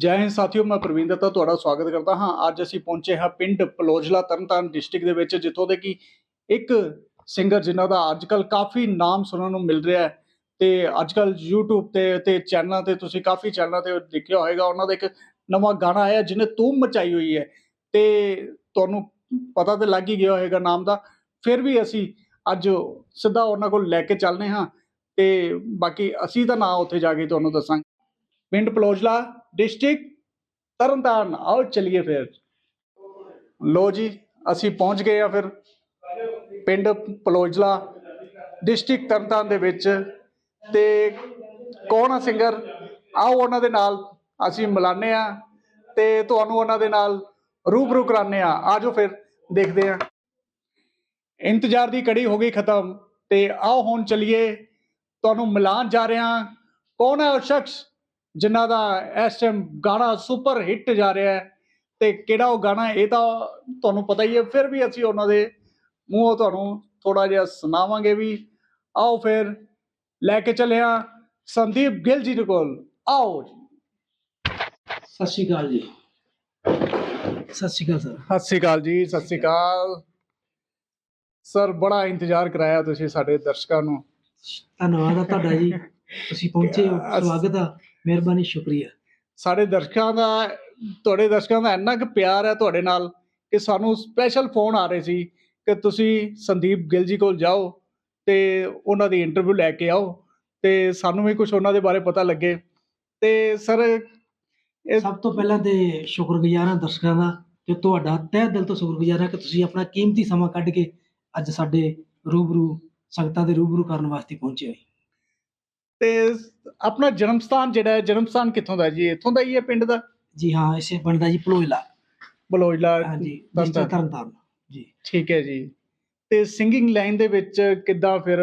ਜੈ ਹਿੰਦ ਸਾਥੀਓ, ਮੈਂ ਪ੍ਰਵੀਨ ਦੱਤਾ ਤੁਹਾਡਾ ਸਵਾਗਤ ਕਰਦਾ ਹਾਂ। ਅੱਜ ਅਸੀਂ ਪਹੁੰਚੇ ਹਾਂ ਪਿੰਡ ਪਲੋਜਲਾ ਤਰਨਤਾਰਨ ਡਿਸਟ੍ਰਿਕਟ ਦੇ ਵਿੱਚ, ਜਿੱਥੋਂ ਦੇ ਕਿ ਇੱਕ ਸਿੰਗਰ ਜਿਨ੍ਹਾਂ ਦਾ ਅੱਜਕੱਲ ਕਾਫੀ ਨਾਮ ਸੁਣਨ ਨੂੰ ਮਿਲ ਰਿਹਾ ਹੈ ਤੇ ਅੱਜਕੱਲ YouTube ਤੇ ਤੇ ਚੈਨਲਾਂ ਤੇ, ਤੁਸੀਂ ਕਾਫੀ ਚੈਨਲਾਂ ਤੇ ਦੇਖਿਆ ਹੋਵੇਗਾ ਉਹਨਾਂ ਦਾ ਇੱਕ ਨਵਾਂ ਗਾਣਾ ਆਇਆ ਜਿਹਨੇ ਧੂਮ ਮਚਾਈ ਹੋਈ ਹੈ। ਤੇ ਤੁਹਾਨੂੰ ਪਤਾ ਤੇ ਲੱਗ ਹੀ ਗਿਆ ਹੋਵੇਗਾ ਨਾਮ ਦਾ। ਫਿਰ ਵੀ ਅਸੀਂ ਅੱਜ ਸਿੱਧਾ ਉਹਨਾਂ ਕੋਲ ਲੈ ਕੇ ਚੱਲਨੇ ਹਾਂ ਤੇ ਬਾਕੀ ਅਸੀਂ ਤਾਂ ਨਾ ਉੱਥੇ ਜਾ ਕੇ ਤੁਹਾਨੂੰ ਦੱਸਾਂਗੇ। ਪਿੰਡ ਪਲੋਜਲਾ ਡਿਸਟ੍ਰਿਕਟ ਤਰਨਤਾਰਨ। ਆਓ ਚਲਿਏ ਫਿਰ। ਲੋ ਜੀ, ਅਸੀਂ ਪਹੁੰਚ ਗਏ ਆ ਫਿਰ ਪਿੰਡ ਪਲੋਜਲਾ, ਡਿਸਟ੍ਰਿਕਟ ਤਰਨਤਾਰਨ ਦੇ ਵਿੱਚ। ਤੇ ਕੌਣ ਆ ਸਿੰਗਰ ਆਓ ਉਹਨਾਂ ਦੇ ਨਾਲ, ਅਸੀਂ ਮਿਲਾਨੇ ਆ। ਤੇ ਤੁਹਾਨੂੰ ਉਹਨਾਂ ਦੇ ਨਾਲ ਰੂਬਰੂ ਕਰਾਨੇ ਆ। ਆਜੋ ਫਿਰ, ਦੇਖਦੇ ਆ। ਇੰਤਜ਼ਾਰ ਦੀ ਕੜੀ ਹੋ ਗਈ ਖਤਮ। ਤੇ ਆਓ ਹੁਣ ਚਲਿਏ। ਤੁਹਾਨੂੰ ਮਿਲਾਨ ਜਾ ਰਹੇ ਹਾਂ ਕੌਣ ਹੈ ਉਹ ਸ਼ਖਸ? ਜਿਨ੍ਹਾਂ ਦਾ ਇਸ ਟਾਈਮ ਗਾਣਾ ਸੁਪਰ ਹਿੱਟ ਜਾ ਰਿਹਾ ਹੈ ਤੇ ਕਿਹੜਾ ਉਹ ਗਾਣਾ ਇਹ ਤਾਂ ਤੁਹਾਨੂੰ ਪਤਾ ਹੀ ਹੈ ਫਿਰ ਵੀ ਅਸੀਂ ਉਹਨਾਂ ਦੇ ਮੂੰਹੋਂ ਤੁਹਾਨੂੰ ਥੋੜਾ ਜਿਹਾ ਸੁਣਾਵਾਂਗੇ ਵੀ। ਆਓ ਫਿਰ ਲੈ ਕੇ ਚੱਲੇ ਹਾਂ ਸੰਦੀਪ ਗਿੱਲ ਜੀ ਦੇ ਕੋਲ। ਆਓ ਜੀ। ਸਤਿ ਸ਼੍ਰੀ ਅਕਾਲ ਜੀ। ਸਤਿ ਸ਼੍ਰੀ ਅਕਾਲ ਸਰ। ਸਤਿ ਸ਼੍ਰੀ ਅਕਾਲ ਜੀ ਸਤਿ ਸ਼੍ਰੀ ਅਕਾਲ। ਸਰ ਬੜਾ ਇੰਤਜ਼ਾਰ ਕਰਾਇਆ ਤੁਸੀਂ ਸਾਡੇ ਦਰਸ਼ਕਾਂ ਨੂੰ। ਧੰਨਵਾਦ ਆ ਤੁਹਾਡਾ ਜੀ। ਤੁਸੀਂ ਪਹੁੰਚੇ ਹੋ ਸਵਾਗਤ ਆ। ਮਿਹਰਬਾਨੀ ਸ਼ੁਕਰੀਆ। ਸਾਡੇ ਦਰਸ਼ਕਾਂ ਦਾ ਤੁਹਾਡੇ ਦਰਸ਼ਕਾਂ ਦਾ ਇੰਨਾ ਕੁ ਪਿਆਰ ਹੈ ਤੁਹਾਡੇ ਨਾਲ ਕਿ ਸਾਨੂੰ ਸਪੈਸ਼ਲ ਫੋਨ ਆ ਰਹੇ ਸੀ ਕਿ ਤੁਸੀਂ ਸੰਦੀਪ ਗਿੱਲ ਜੀ ਕੋਲ ਜਾਓ ਤੇ ਉਹਨਾਂ ਦੀ ਇੰਟਰਵਿਊ ਲੈ ਕੇ ਆਓ ਤੇ ਸਾਨੂੰ ਵੀ ਕੁਝ ਉਹਨਾਂ ਦੇ ਬਾਰੇ ਪਤਾ ਲੱਗੇ। ਤੇ ਸਰ ਇਹ ਸਭ ਤੋਂ ਪਹਿਲਾਂ ਤੇ ਸ਼ੁਕਰਗੁਜ਼ਾਰ ਹਾਂ ਦਰਸ਼ਕਾਂ ਦਾ ਤੇ ਤੁਹਾਡਾ ਤਹਿ ਦਿਲ ਤੋਂ ਸ਼ੁਕਰਗੁਜ਼ਾਰ ਹਾਂ ਕਿ ਤੁਸੀਂ ਆਪਣਾ ਕੀਮਤੀ ਸਮਾਂ ਕੱਢ ਕੇ ਅੱਜ ਸਾਡੇ ਰੂਬਰੂ ਸੰਗਤਾਂ ਦੇ ਰੂਬਰੂ ਕਰਨ ਵਾਸਤੇ ਪਹੁੰਚੇ ਹੋਏ ਤੇ ਆਪਣਾ ਜਨਮ ਸਥਾਨ ਜਿਹੜਾ ਹੈ ਜਨਮ ਸਥਾਨ ਕਿੱਥੋਂ ਦਾ ਜੀ? ਇੱਥੋਂ ਦਾ ਹੀ ਹੈ ਪਿੰਡ ਦਾ? ਜੀ ਹਾਂ ਇਸੇ ਬਣਦਾ ਜੀ ਪਲੋਇਲਾ ਬਲੋਜਲਾ ਹਾਂਜੀ। ਡਿਸਟ੍ਰਿਕਟ ਤਰਨਤਾਰਨ ਜੀ। ਠੀਕ ਹੈ ਜੀ। ਤੇ ਸਿੰਗਿੰਗ ਲਾਈਨ ਦੇ ਵਿੱਚ ਕਿੱਦਾਂ ਫਿਰ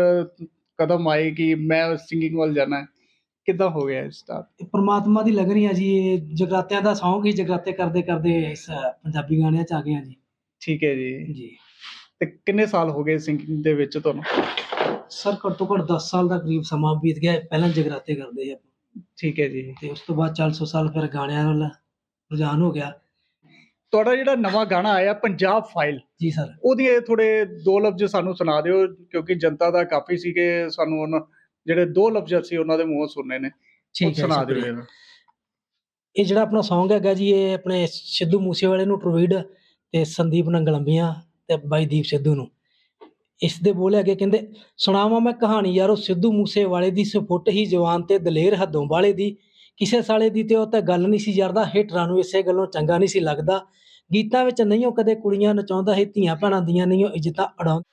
ਕਦਮ ਆਏ ਕਿ ਮੈਂ ਸਿੰਗਿੰਗ ਵੱਲ ਜਾਣਾ ਹੈ? ਕਿੱਦਾਂ ਹੋ ਗਿਆ ਸਟਾਰਟ ਇਹ ਪ੍ਰਮਾਤਮਾ ਦੀ ਲਗਨ ਹੀ ਆ ਜੀ ਇਹ ਜਗਰਾਤਿਆਂ ਦਾ ਸੌਂਗ ਹੀ ਜਗਰਾਤੇ ਕਰਦੇ ਕਰਦੇ ਇਸ ਪੰਜਾਬੀ ਗਾਣਿਆਂ ਚ ਆ ਗਏ ਆ ਜੀ। ਠੀਕ ਹੈ ਜੀ। ਜੀ। ਤੇ ਕਿੰਨੇ ਸਾਲ ਹੋ ਗਏ ਸਿੰਗਿੰਗ ਦੇ ਵਿੱਚ ਤੁਹਾਨੂੰ? ਸਰ ਘੱਟੋ ਘੱਟ 10 ਸਾਲ ਦਾ ਕਰੀਬ ਸਮਾਂ ਬੀਤ ਗਿਆ ਹੈ। ਪਹਿਲਾਂ ਜਗਰਾਤੇ ਕਰਦੇ ਸੀ ਆਪਾਂ ਠੀਕ ਹੈ ਜੀ ਤੇ ਉਸ ਤੋਂ ਬਾਅਦ 400 ਸਾਲ ਫਿਰ ਗਾਣਿਆਂ ਵੱਲ ਰੁਝਾਨ ਹੋ ਗਿਆ ਤੁਹਾਡਾ ਜਿਹੜਾ ਨਵਾਂ ਗਾਣਾ ਆਇਆ ਪੰਜਾਬ ਫਾਈਲ ਜੀ ਸਰ ਉਹਦੇ ਥੋੜੇ ਦੋ ਲਫ਼ਜ਼ ਸਾਨੂੰ ਸੁਣਾ ਦਿਓ ਕਿਉਂਕਿ ਜਨਤਾ ਦਾ ਕਾਫੀ ਸੀ ਕਿ ਸਾਨੂੰ ਉਹਨਾਂ ਜਿਹੜੇ ਦੋ ਲਫ਼ਜ਼ ਅਸੀਂ ਉਹਨਾਂ ਦੇ ਮੂੰਹੋਂ ਸੁਣਨੇ ਨੇ ਉਹ ਠੀਕ ਹੈ ਸੁਣਾ ਦਿਓ ਸ਼ੁਕਰੀਆ। ਜਰਾ। ਇਹ ਜਿਹੜਾ ਆਪਣਾ Song ਹੈਗਾ ਜੀ ਇਹ ਆਪਣੇ ਸਿੱਧੂ ਮੂਸੇਵਾਲੇ ਨੂੰ ਪ੍ਰੋਵਾਈਡ ਤੇ ਸੰਦੀਪ ਨੰਗਲੰਬੀਆਂ ਤੇ ਬਾਈ ਦੀਪ ਸਿੱਧੂ ਨੂੰ ਇਸ ਦੇ ਬੋਲ ਹੈਗੇ ਕਹਿੰਦੇ, ਸੁਣਾਵਾਂ ਮੈਂ ਕਹਾਣੀ ਯਾਰੋ ਸਿੱਧੂ ਮੂਸੇਵਾਲੇ ਦੀ ਸਫੁੱਟ ਹੀ ਜਵਾਨ ਤੇ ਦਲੇਰ ਹੱਦੋਂ ਵਾਲੇ ਦੀ। ਕਿਸੇ ਸਾਲੇ ਦੀ ਤੇ ਉਹ ਤਾਂ ਗੱਲ ਨਹੀਂ ਸੀ ਯਾਰਦਾ ਹਿਟਰਾਂ ਨੂੰ ਇਸੇ ਗੱਲੋਂ ਚੰਗਾ ਨਹੀਂ ਸੀ ਲੱਗਦਾ। ਗੀਤਾਂ ਵਿੱਚ ਨਹੀਂ ਉਹ ਕਦੇ ਕੁੜੀਆਂ ਨਚਾਉਂਦਾ ਸੀ ਧੀਆਂ ਭੈਣਾਂ ਦੀਆਂ ਨਹੀਂ ਉਹ ਇੱਜ਼ਤਾਂ ਅੜਾਉਂਦਾ।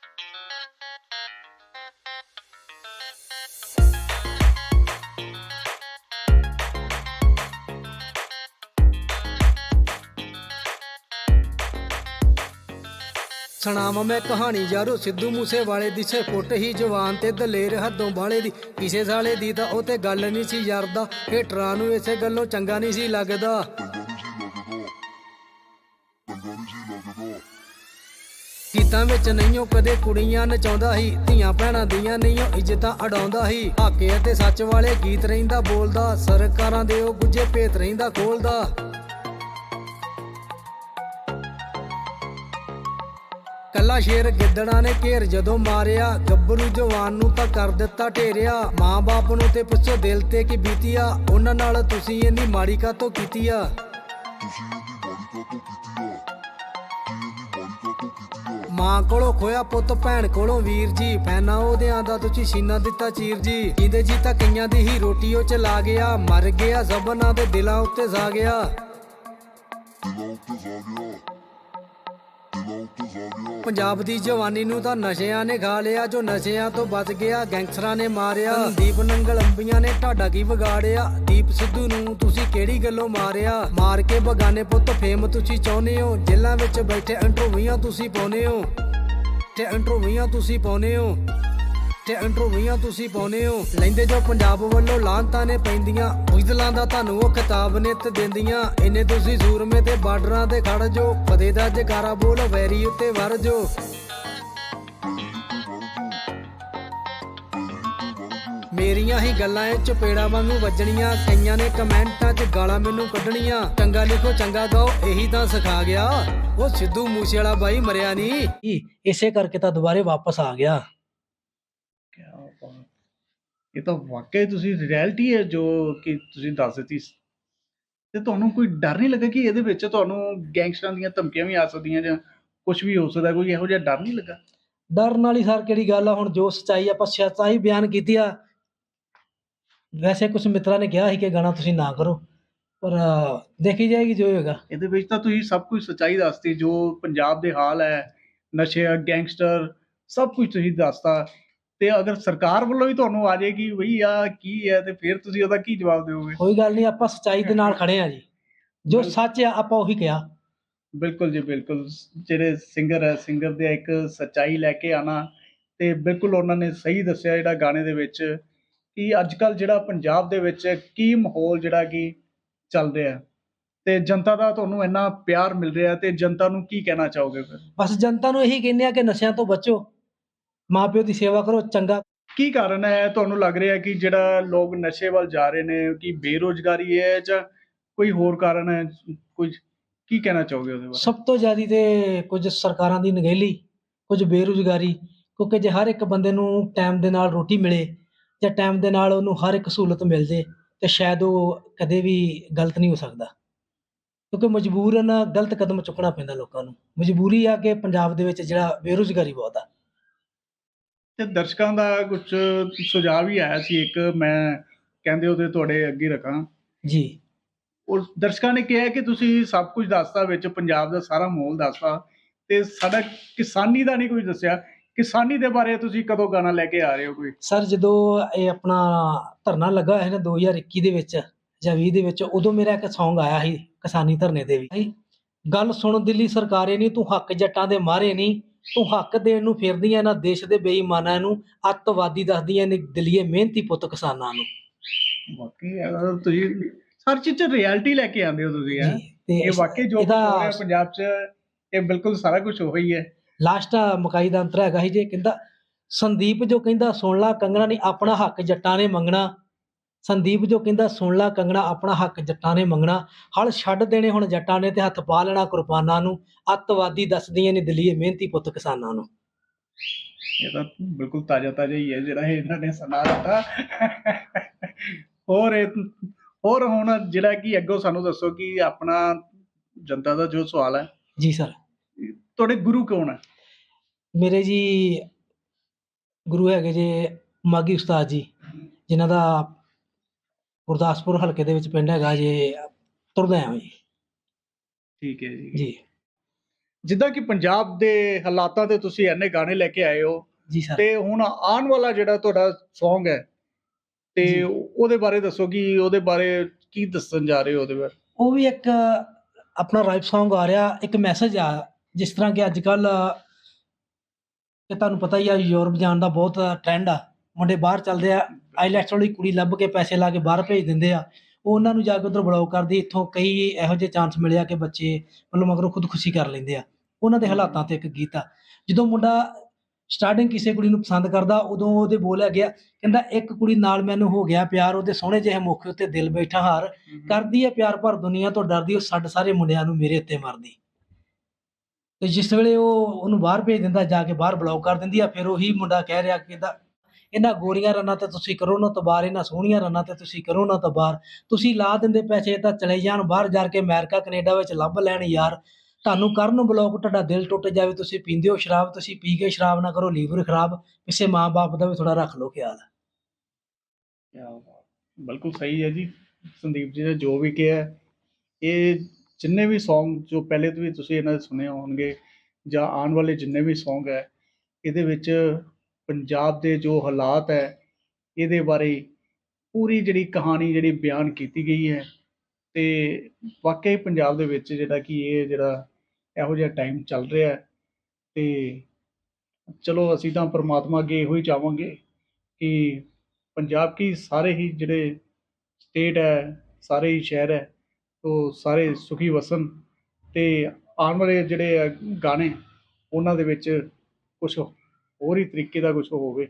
ਸੁਣਾਵਾਂ ਮੈਂ ਕਹਾਣੀ ਯਾਰੋ, ਸਿੱਧੂ ਮੂਸੇ ਵਾਲੇ ਦੀ ਸੇ ਫੁੱਟ ਹੀ ਜਵਾਨ ਤੇ ਦਲੇਰ ਹੱਦੋਂ ਬਾਲੇ ਦੀ। ਕਿਸੇ ਸਾਲੇ ਦੀ ਤਾਂ ਉਹ ਤੇ ਗੱਲ ਨਹੀਂ ਸੀ ਯਾਰਦਾ ਹੇਟਰਾਂ ਨੂੰ ਇਸੇ ਗੱਲੋਂ ਚੰਗਾ ਨਹੀਂ ਸੀ ਲੱਗਦਾ। ਗੀਤਾਂ ਵਿੱਚ ਨਹੀਂ ਉਹ ਕਦੇ ਕੁੜੀਆਂ ਨਚਾਉਂਦਾ ਸੀ, ਧੀਆਂ ਭੈਣਾਂ ਦੀਆਂ ਨਹੀਂ ਇੱਜ਼ਤਾਂ ਅਡਾਉਂਦਾ ਸੀ। ਹਾਕੇ ਅਤੇ ਸੱਚ ਵਾਲੇ ਗੀਤ ਰਹਿੰਦਾ ਬੋਲਦਾ, ਸਰਕਾਰਾਂ ਦੇ ਉਹ ਗੁੱਜੇ ਭੇਤ ਰਹਿੰਦਾ ਖੋਲਦਾ। ਕੱਲਾ ਸ਼ੇਰ ਗਿੱਦੜਾਂ ਨੇ ਘੇਰ ਜਦੋਂ ਮਾਰਿਆ, ਗੱਭਰੂ ਜਵਾਨ ਨੂੰ ਤਾਂ ਕਰ ਦਿੱਤਾ ਢੇਰਿਆ। ਮਾਂ-ਬਾਪ ਨੂੰ ਤੇ ਪੁੱਛੋ ਦਿਲ ਤੇ ਕੀ ਬੀਤੀ ਉਹਨਾਂ ਨਾਲ ਤੁਸੀਂ ਇੰਨੀ ਮਾੜੀ ਕਾਤੋਂ ਕੀਤੀ ਆ ਮਾਂ ਕੋਲੋਂ ਖੋਇਆ ਪੁੱਤ, ਭੈਣ ਕੋਲੋਂ ਵੀਰ ਜੀ। ਫੈਨਾ ਉਹਦਿਆਂ ਦਾ ਤੁਸੀਂ ਸੀਨਾ ਦਿੱਤਾ ਚੀਰ ਜੀ। ਜਿੰਦੇ ਜੀ ਤਾਂ ਕਈਆਂ ਦੀ ਹੀ ਰੋਟੀ ਉਹ ਚਲਾ ਗਿਆ। ਮਰ ਗਿਆ ਜ਼ਬਨਾਂ ਦੇ ਦਿਲਾਂ ਉੱਤੇ ਜਾ ਗਿਆ। ਪੰਜਾਬ ਦੀ ਜਵਾਨੀ ਨੂੰ ਤਾਂ ਨਸ਼ਿਆਂ ਨੇ ਖਾ ਲਿਆ, ਜੋ ਨਸ਼ਿਆਂ ਤੋਂ ਬਚ ਗਿਆ, ਗੈਂਗਸਟਰਾਂ ਨੇ ਮਾਰਿਆ। ਦੀਪ ਨੰਗਲ ਅੰਬੀਆਂ ਨੇ ਢਾਡਾ ਕੀ ਵਿਗਾੜਿਆ? ਦੀਪ ਸਿੱਧੂ ਨੂੰ ਤੁਸੀਂ ਕਿਹੜੀ ਗੱਲੋਂ ਮਾਰਿਆ? ਮਾਰ ਕੇ ਬਗਾਨੇ ਪੁੱਤ, ਫੇਮ ਤੁਸੀਂ ਚਾਹੁੰਦੇ ਹੋ। ਜੇਲਾਂ ਵਿੱਚ ਬੈਠੇ ਇੰਟਰਵਿਊਆਂ ਤੁਸੀਂ ਪਾਉਨੇ ਹੋ। ਤੇ ਇੰਟਰਵਿਊਆਂ ਤੁਸੀਂ ਪਾਉਨੇ ਹੋ। ਤੇ ਇੰਟਰਵਿਊਆਂ ਤੁਸੀਂ ਪਾਉਨੇ ਹੋ। ਲੈਂਦੇ ਜੋ ਪੰਜਾਬ ਵੱਲੋਂ ਲਾਂਤਾਂ ਨੇ ਪੈਂਦੀਆਂ। ਬੁਜ਼ਦਲਾਂ ਦਾ ਤੁਹਾਨੂੰ ਉਹ ਖਿਤਾਬ ਨਿੱਤ ਦਿੰਦੀਆਂ। ਇਹਨੇ ਤੁਸੀਂ ਸੂਰਮੇ ਤੇ ਬਾਰਡਰਾਂ ਤੇ ਖੜ ਜੋ। ਫਤਿਹ ਦਾ ਜਕਾਰਾ ਬੋਲ, ਵੈਰੀ ਉੱਤੇ ਵਰ ਜੋ। ਮੇਰੀਆਂ ਹੀ ਗੱਲਾਂ ਐ ਚਪੇੜਾ ਵਾਂਗੂ ਵੱਜਣੀਆਂ। ਕਈਆਂ ਨੇ ਕਮੈਂਟਾਂ 'ਚ ਗਾਲਾਂ ਮੈਨੂੰ ਕੱਢਣੀਆਂ। ਚੰਗਾ ਲਿਖੋ, ਚੰਗਾ ਗਾਓ, ਇਹੀ ਤਾਂ ਸਿਖਾ ਗਿਆ। ਉਹ ਸਿੱਧੂ ਮੂਸੇ ਵਾਲਾ ਬਾਈ ਮਰਿਆ ਨਹੀਂ ਇਸੇ ਕਰਕੇ ਤਾਂ ਦੁਬਾਰੇ ਵਾਪਸ ਆ ਗਿਆ। ਇਹ ਤਾਂ ਵਾਕਈ ਤੁਸੀਂ ਰਿਐਲਿਟੀ ਹੈ ਜੋ ਕਿ ਤੁਸੀਂ ਦੱਸ ਦਿੱਤੀ ਤੇ ਤੁਹਾਨੂੰ ਕੋਈ ਡਰ ਨਹੀਂ ਲੱਗਾ ਕਿ ਇਹਦੇ ਵਿੱਚ ਤੁਹਾਨੂੰ ਗੈਂਗਸਟਰਾਂ ਦੀਆਂ ਧਮਕੀਆਂ ਵੀ ਆ ਸਕਦੀਆਂ ਜਾਂ ਕੁਝ ਵੀ ਹੋ ਸਕਦਾ ਕੋਈ ਇਹੋ ਜਿਹਾ ਡਰ ਨਹੀਂ ਲੱਗਾ? ਡਰਨ ਵਾਲੀ ਸਰ ਕਿਹੜੀ ਗੱਲ ਆ? ਹੁਣ ਜੋ ਸੱਚਾਈ ਆਪਾਂ ਸੱਚਾਈ ਬਿਆਨ ਕੀਤੀ ਆ। ਵੈਸੇ ਕੁਝ ਮਿੱਤਰਾਂ ਨੇ ਕਿਹਾ ਸੀ ਕਿ ਗਾਣਾ ਤੁਸੀਂ ਨਾ ਕਰੋ ਪਰ ਦੇਖੀ ਜਾਏਗੀ ਜੋ ਹੋਏਗਾ। ਇਹਦੇ ਵਿੱਚ ਤਾਂ ਤੁਸੀਂ ਸਭ ਕੁਝ ਸੱਚਾਈ ਦੱਸਤੀ ਜੋ ਪੰਜਾਬ ਦੇ ਹਾਲ ਹੈ ਨਸ਼ੇ ਗੈਂਗਸਟਰ ਸਭ ਕੁਝ ਤੁਸੀਂ ਦੱਸਤਾ। ਤੇ ਅਗਰ ਸਰਕਾਰ ਵੱਲੋਂ ਵੀ ਤੁਹਾਨੂੰ ਆ ਜਾਏਗੀ ਬਈ ਆ ਕੀ ਹੈ ਤੇ ਫਿਰ ਤੁਸੀਂ ਉਹਦਾ ਕੀ ਜਵਾਬ ਦਿਓਗੇ? ਕੋਈ ਗੱਲ ਨਹੀਂ ਆਪਾਂ ਸੱਚਾਈ ਦੇ ਨਾਲ ਖੜੇ ਆ ਜੀ। ਜੋ ਸੱਚ ਆ ਆਪਾਂ ਉਹੀ ਕਿਹਾ। ਬਿਲਕੁਲ ਜੀ ਬਿਲਕੁਲ। ਜਿਹੜੇ ਸਿੰਗਰ ਹੈ ਸਿੰਗਰ ਦੇ ਇੱਕ ਸੱਚਾਈ ਲੈ ਕੇ ਆਣਾ ਤੇ ਬਿਲਕੁਲ ਉਹਨਾਂ ਨੇ ਸਹੀ ਦੱਸਿਆ ਜਿਹੜਾ ਗਾਣੇ ਦੇ ਵਿੱਚ ਕਿ ਅੱਜ ਕੱਲ ਜਿਹੜਾ ਪੰਜਾਬ ਦੇ ਵਿੱਚ ਕੀ ਮਾਹੌਲ ਜਿਹੜਾ ਕਿ ਚੱਲ ਰਿਹਾ। ਤੇ ਜਨਤਾ ਦਾ ਤੁਹਾਨੂੰ ਇੰਨਾ ਪਿਆਰ ਮਿਲ ਰਿਹਾ ਤੇ ਜਨਤਾ ਨੂੰ ਕੀ ਕਹਿਣਾ ਚਾਹੋਗੇ ਫਿਰ? ਬਸ ਜਨਤਾ ਨੂੰ ਇਹੀ ਕਹਿੰਦੇ ਆ ਕਿ ਨਸ਼ਿਆਂ ਤੋਂ ਬਚੋ। ਮਾਪਿਓ ਦੀ ਸੇਵਾ ਕਰੋ ਚੰਗਾ। ਕੀ ਕਾਰਨ ਹੈ? ਤੁਹਾਨੂੰ ਲੱਗ ਰਿਹਾ ਕਿ ਜਿਹੜਾ ਲੋਕ ਨਸ਼ੇ ਵੱਲ ਜਾ ਰਹੇ ਨੇ ਕਿ ਬੇਰੋਜ਼ਗਾਰੀ ਹੈ ਜਾਂ ਕੋਈ ਹੋਰ ਕਾਰਨ ਹੈ? ਕੁਝ ਕੀ ਕਹਿਣਾ ਚਾਹੋਗੇ ਉਹਦੇ ਬਾਰੇ? ਸਭ ਤੋਂ ਜ਼ਿਆਦਾ ਤੇ ਕੁਝ ਸਰਕਾਰਾਂ ਦੀ ਨਗੇਲੀ ਕੁਝ ਬੇਰੁਜ਼ਗਾਰੀ ਕਿਉਂਕਿ ਜੇ ਹਰ ਇੱਕ ਬੰਦੇ ਨੂੰ ਟਾਈਮ ਦੇ ਨਾਲ ਰੋਟੀ ਮਿਲੇ ਜਾਂ ਟਾਈਮ ਦੇ ਨਾਲ ਉਹਨੂੰ ਹਰ ਇੱਕ ਸਹੂਲਤ ਮਿਲ ਜੇ ਤੇ ਸ਼ਾਇਦ ਉਹ ਕਦੇ ਵੀ ਗਲਤ ਨਹੀਂ ਹੋ ਸਕਦਾ। ਕਿਉਂਕਿ ਮਜਬੂਰਨ ਗਲਤ ਕਦਮ ਚੁੱਕਣਾ ਪੈਂਦਾ ਲੋਕਾਂ ਨੂੰ। ਮਜਬੂਰੀ ਆ ਕਿ ਪੰਜਾਬ ਦੇ ਵਿੱਚ ਜਿਹੜਾ ਬੇਰੁਜ਼ਗਾਰੀ ਬਹੁਤ ਆ। ਤੇ ਦਰਸ਼ਕਾਂ ਦਾ ਕੁਝ ਸੁਝਾਅ ਵੀ ਆਇਆ ਸੀ ਇੱਕ ਮੈਂ ਕਹਿੰਦੇ ਉਹਦੇ ਤੁਹਾਡੇ ਅੱਗੇ ਰੱਖਾਂ। ਜੀ। ਉਹ ਦਰਸ਼ਕਾਂ ਨੇ ਕਿਹਾ ਕਿ ਤੁਸੀਂ ਸਭ ਕੁਝ ਦੱਸਤਾ ਵਿੱਚ ਪੰਜਾਬ ਦਾ ਸਾਰਾ ਮਾਹੌਲ ਦੱਸਤਾ ਤੇ ਸਾਡਾ ਕਿਸਾਨੀ ਦਾ ਨਹੀਂ ਕੁਝ ਦੱਸਿਆ। ਕਿਸਾਨੀ ਦੇ ਬਾਰੇ ਤੁਸੀਂ ਕਦੋਂ ਗਾਣਾ ਲੈ ਕੇ ਆ ਰਹੇ ਹੋ ਕੋਈ? ਸਰ ਜਦੋਂ ਇਹ ਆਪਣਾ ਧਰਨਾ ਲੱਗਾ ਸੀ ਨਾ 2021 ਦੇ ਵਿੱਚ ਜਾਂ 20 ਦੇ ਵਿੱਚ ਉਦੋਂ ਮੇਰਾ ਇੱਕ Song ਆਇਆ ਸੀ ਕਿਸਾਨੀ ਧਰਨੇ ਤੇ ਵੀ। ਗੱਲ ਸੁਣ ਦਿੱਲੀ ਸਰਕਾਰੇ ਨਹੀਂ ਤੂੰ ਹੱਕ ਜੱਟਾਂ ਦੇ ਮਾਰੇ ਨਹੀਂ ਤੂੰ ਹੱਕ ਦੇਣ ਨੂੰ ਫਿਰਦੀਆਂ ਇਹਨਾਂ ਦੇਸ਼ ਦੇ ਬੇਈਮਾਨਾਂ ਨੂੰ ਅੱਤਵਾਦੀ ਦੱਸਦੀਆਂ ਨੇ ਦਲੀਏ ਮਿਹਨਤੀ ਪੁੱਤ ਕਿਸਾਨਾਂ ਨੂੰ। ਵਾਕਈ ਅਗਰ ਤੁਸੀਂ ਹਰ ਚੀਜ਼ ਚ ਰਿਐਲਿਟੀ ਲੈ ਕੇ ਆਉਂਦੇ ਹੋ ਤੁਸੀਂ ਹੈਂ? ਇਹ ਵਾਕਈ ਜੋ ਹੋ ਰਿਹਾ ਪੰਜਾਬ 'ਚ ਇਹ ਬਿਲਕੁਲ ਸਾਰਾ ਕੁਝ ਹੋ ਹੀ ਹੈ ਲਾਸਟ ਮਕਾਈ ਦਾ ਅੰਤਰ ਹੈਗਾ ਜੇ ਕਹਿੰਦਾ ਸੰਦੀਪ ਜੋ ਕਹਿੰਦਾ ਸੁਣ ਲਾ ਕੰਗਣਾ ਨਹੀਂ ਆਪਣਾ ਹੱਕ ਜੱਟਾਂ ਨੇ ਮੰਗਣਾ। ਸੰਦੀਪ ਜੋ ਕਹਿੰਦਾ ਸੁਣ ਲਾ ਕੰਗਣਾ ਆਪਣਾ ਹੱਕ ਜੱਟਾਂ ਨੇ ਮੰਗਣਾ। ਹਲ ਛੱਡ ਦੇਣੇ ਹੁਣ ਜੱਟਾਂ ਨੇ ਤੇ ਹੱਥ ਪਾ ਲੈਣਾ ਕੁਰਬਾਨਾਂ ਨੂੰ। ਅੱਤਵਾਦੀ ਦੱਸਦੀਆਂ ਨੇ ਦਲੀਏ ਮਿਹਨਤੀ ਪੁੱਤ ਕਿਸਾਨਾਂ ਨੂੰ। ਇਹ ਤਾਂ ਬਿਲਕੁਲ ਤਾਜ਼ਾ ਤਾਜ਼ਾ ਹੀ ਹੈ ਜਿਹੜਾ ਇਹ ਇਹਨਾਂ ਨੇ ਸੁਣਾ ਦਿੱਤਾ। ਹੋਰ ਹੋਰ ਹੁਣ ਜਿਹੜਾ ਕਿ ਅੱਗੋਂ ਸਾਨੂੰ ਦੱਸੋ ਕਿ ਆਪਣਾ ਜਨਤਾ ਦਾ ਜੋ ਸਵਾਲ ਹੈ। ਜੀ ਸਰ। ਤੁਹਾਡੇ ਗੁਰੂ ਕੌਣ ਹੈ? ਮੇਰੇ ਜੀ ਗੁਰੂ ਹੈਗੇ ਜੇ ਮਾਗੀ ਉਸਤਾਦ ਜੀ ਜਿਨ੍ਹਾਂ ਦਾ ਗੁਰਦਾਸਪੁਰ ਹਲਕੇ ਦੇ ਵਿੱਚ ਪਿੰਡ ਹੈਗਾ ਜੇ ਤੁਰਦਾ ਆ ਜੀ ਠੀਕ ਹੈ ਜੀ। ਜੀ। ਜਿੱਦਾਂ ਕਿ ਪੰਜਾਬ ਦੇ ਹਾਲਾਤਾਂ ਤੇ ਤੁਸੀਂ ਇੰਨੇ ਗਾਣੇ ਲੈ ਕੇ ਆਏ ਹੋ ਜੀ ਸਰ। ਤੇ ਹੁਣ ਆਉਣ ਵਾਲਾ ਜਿਹੜਾ ਤੁਹਾਡਾ Song ਹੈ ਤੇ। ਉਹਦੇ ਬਾਰੇ ਦੱਸੋ ਕਿ ਉਹਦੇ ਬਾਰੇ ਕੀ ਦੱਸਣ ਜਾ ਰਹੇ ਹੋ ਉਹਦੇ ਬਾਰੇ? ਉਹ ਵੀ ਇੱਕ ਆਪਣਾ ਰਾਈਟ Song ਆ ਰਿਹਾ ਇੱਕ ਮੈਸੇਜ ਆ ਜਿਸ ਤਰ੍ਹਾਂ ਕਿ ਅੱਜ ਕੱਲ ਕਿ ਤੁਹਾਨੂੰ ਪਤਾ ਹੀ ਆ ਯੂਰਪ ਜਾਣ ਦਾ ਬਹੁਤ ਟ੍ਰੈਂਡ ਆ। ਮੁੰਡੇ ਬਾਹਰ ਚੱਲਦੇ ਆ ਆਈਲੈਟਸ ਵਾਲੀ ਕੁੜੀ ਲੱਭ ਕੇ ਪੈਸੇ ਲਾ ਕੇ ਬਾਹਰ ਭੇਜ ਦਿੰਦੇ ਆ। ਉਹ ਉਹਨਾਂ ਨੂੰ ਜਾ ਕੇ ਉਧਰ ਬਲੌਕ ਕਰਦੀ ਇੱਥੋਂ ਕਈ ਇਹੋ ਜਿਹੇ ਚਾਂਸ ਮਿਲਿਆ ਕਿ ਬੱਚੇ ਮਤਲਬ ਮਗਰੋਂ ਖੁਦਕੁਸ਼ੀ ਕਰ ਲੈਂਦੇ ਆ। ਉਹਨਾਂ ਦੇ ਹਾਲਾਤਾਂ ਤੇ ਇੱਕ ਗੀਤ ਆ। ਜਦੋਂ ਮੁੰਡਾ ਸਟਾਰਟਿੰਗ ਕਿਸੇ ਕੁੜੀ ਨੂੰ ਪਸੰਦ ਕਰਦਾ ਉਦੋਂ ਉਹਦੇ ਬੋਲਿਆ ਗਿਆ ਕਹਿੰਦਾ ਇੱਕ ਕੁੜੀ ਨਾਲ ਮੈਨੂੰ ਹੋ ਗਿਆ ਪਿਆਰ ਉਹਦੇ ਸੋਹਣੇ ਜਿਹੇ ਮੁੱਖ ਉੱਤੇ ਦਿਲ ਬੈਠਾ ਹਾਰ ਕਰਦੀ ਹੈ ਪਿਆਰ ਪਰ ਦੁਨੀਆ ਤੋਂ ਡਰਦੀ ਉਹ ਛੱਡ ਸਾਰੇ ਮੁੰਡਿਆਂ ਨੂੰ ਮੇਰੇ ਉੱਤੇ ਮਰਦੀ। ਤੇ ਜਿਸ ਵੇਲੇ ਉਹ ਉਹਨੂੰ ਬਾਹਰ ਭੇਜ ਦਿੰਦਾ ਜਾ ਕੇ ਬਾਹਰ ਬਲੌਕ ਕਰ ਦਿੰਦੀ ਆ ਫਿਰ ਉਹੀ ਮੁੰਡਾ ਕਹਿ ਰਿਹਾ ਕਿ ਇਹਦਾ ਇਹਨਾਂ ਗੋਰੀਆਂ ਰਨਾਂ ਤੇ ਤੁਸੀਂ ਕਰੋ ਨਾ ਤਬਾਰ ਇਹਨਾਂ ਸੋਹਣੀਆਂ ਰਨਾਂ ਤੇ ਤੁਸੀਂ ਕਰੋ ਨਾ ਤਬਾਰ ਤੁਸੀਂ ਲਾ ਦਿੰਦੇ ਪੈਸੇ ਤਾਂ ਚਲੇ ਜਾਣ, ਬਾਹਰ ਜਾ ਕੇ ਅਮਰੀਕਾ, ਕੈਨੇਡਾ ਵਿੱਚ ਲੱਭ ਲੈਣ ਯਾਰ। ਤੁਹਾਨੂੰ ਕਰਨ ਬਲੌਕ ਤੁਹਾਡਾ ਦਿਲ ਟੁੱਟ ਜਾਵੇ, ਤੁਸੀਂ ਪੀਂਦੇ ਹੋ ਸ਼ਰਾਬ, ਤੁਸੀਂ ਪੀ ਕੇ ਸ਼ਰਾਬ ਨਾ ਕਰੋ, ਲੀਵਰ ਖਰਾਬ। ਕਿਸੇ ਮਾਂ-ਬਾਪ ਦਾ ਵੀ ਥੋੜਾ ਰੱਖ ਲਓ ਖਿਆਲ। ਬਿਲਕੁਲ ਸਹੀ ਹੈ ਜੀ। ਸੰਦੀਪ ਜੀ ਨੇ ਜੋ ਵੀ ਕਿਹਾ ਇਹ ਜਿੰਨੇ ਵੀ Song ਜੋ ਪਹਿਲੇ ਤੋਂ ਵੀ ਤੁਸੀਂ ਇਹਨਾਂ ਦੇ ਸੁਣੇ ਹੋਣਗੇ ਜਾਂ ਆਉਣ ਵਾਲੇ ਜਿੰਨੇ ਵੀ Song ਹੈ, ਇਹਦੇ ਵਿੱਚ ਪੰਜਾਬ ਦੇ ਜੋ ਹਾਲਾਤ ਹੈ, ਇਹਦੇ ਬਾਰੇ ਪੂਰੀ ਜਿਹੜੀ ਕਹਾਣੀ ਜਿਹੜੀ ਬਿਆਨ ਕੀਤੀ ਗਈ ਹੈ ਤੇ ਵਾਕਈ ਪੰਜਾਬ ਦੇ ਵਿੱਚ ਜਿਹੜਾ ਕਿ ਇਹ ਜਿਹੜਾ ਇਹੋ ਜਿਹਾ ਟਾਈਮ ਚੱਲ ਰਿਹਾ ਹੈ ਤੇ ਚਲੋ ਅਸੀਂ ਤਾਂ ਪ੍ਰਮਾਤਮਾ ਅੱਗੇ ਇਹੋ ਹੀ ਚਾਹਾਂਗੇ ਕਿ ਪੰਜਾਬ ਕੀ ਸਾਰੇ ਹੀ ਜਿਹੜੇ ਸਟੇਟ ਹੈ, ਸਾਰੇ ਹੀ ਸ਼ਹਿਰ ਹੈ, ਉਹ ਸਾਰੇ ਸੁਖੀ ਵਸਣ ਤੇ ਆਉਣ ਵਾਲੇ ਜਿਹੜੇ ਗਾਣੇ, ਉਹਨਾਂ ਦੇ ਵਿੱਚ ਕੁਝ ਹੋਰ ਹੀ ਤਰੀਕੇ ਦਾ ਕੁਝ ਹੋਵੇ।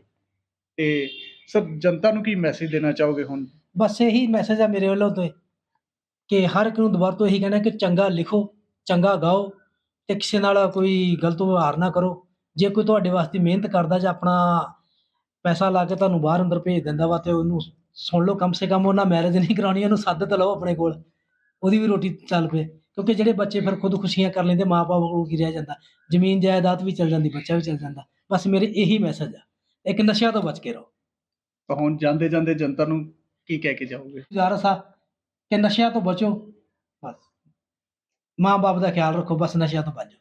ਤੇ ਸਰ, ਜਨਤਾ ਨੂੰ ਕੀ ਮੈਸੇਜ ਦੇਣਾ ਚਾਹੋਗੇ ਹੁਣ? ਬਸ ਇਹੀ ਮੈਸੇਜ ਆ ਮੇਰੇ ਵੱਲੋਂ ਤੋਂ, ਕਿ ਹਰ ਇੱਕ ਨੂੰ ਦੁਬਾਰਾ ਤੋਂ ਇਹੀ ਕਹਿਣਾ ਕਿ ਚੰਗਾ ਲਿਖੋ, ਚੰਗਾ ਗਾਓ ਤੇ ਕਿਸੇ ਨਾਲ ਕੋਈ ਗਲਤ ਵਿਵਹਾਰ ਨਾ ਕਰੋ। ਜੇ ਕੋਈ ਤੁਹਾਡੇ ਵਾਸਤੇ ਮਿਹਨਤ ਕਰਦਾ ਜਾਂ ਆਪਣਾ ਪੈਸਾ ਲਾ ਕੇ ਤੁਹਾਨੂੰ ਬਾਹਰ ਅੰਦਰ ਭੇਜ ਦਿੰਦਾ ਵਾ ਤੇ ਉਹਨੂੰ ਸੁਣ ਲਓ, ਕਮ ਸੇ ਕਮ ਉਹਨਾਂ ਮੈਰਿਜ ਨਹੀਂ ਕਰਾਉਣੀ ਉਹਨੂੰ ਸੱਦ ਤਾਂ ਲਓ ਆਪਣੇ ਕੋਲ, ਉਹਦੀ ਵੀ ਰੋਟੀ ਚੱਲ ਪਏ। ਕਿਉਂਕਿ ਜਿਹੜੇ ਬੱਚੇ ਫਿਰ ਖੁਦਕੁਸ਼ੀਆਂ ਕਰ ਲੈਂਦੇ ਮਾਪੇ ਕੋਲ ਕੀ ਰਹਿ ਜਾਂਦਾ ਜ਼ਮੀਨ ਜਾਇਦਾਦ ਵੀ ਚੱਲ ਜਾਂਦੀ, ਬੱਚਾ ਵੀ ਚੱਲ ਜਾਂਦਾ। ਬਸ ਮੇਰੇ ਇਹੀ ਮੈਸੇਜ ਆ। ਇੱਕ ਨਸ਼ਿਆਂ ਤੋਂ ਬਚ ਕੇ ਰਹੋ। ਤਾਂ ਹੁਣ ਜਾਂਦੇ ਜਾਂਦੇ ਜਨਤਾ ਨੂੰ ਕੀ ਕਹਿ ਕੇ ਜਾਓਗੇ? ਗੁਜ਼ਾਰਿਸ਼ ਆ ਕਿ ਨਸ਼ਿਆਂ ਤੋਂ ਬਚੋ। ਬਸ। ਮਾਂ ਬਾਪ ਦਾ ਖਿਆਲ ਰੱਖੋ ਬਸ ਨਸ਼ਿਆਂ ਤੋਂ ਬਚੋ।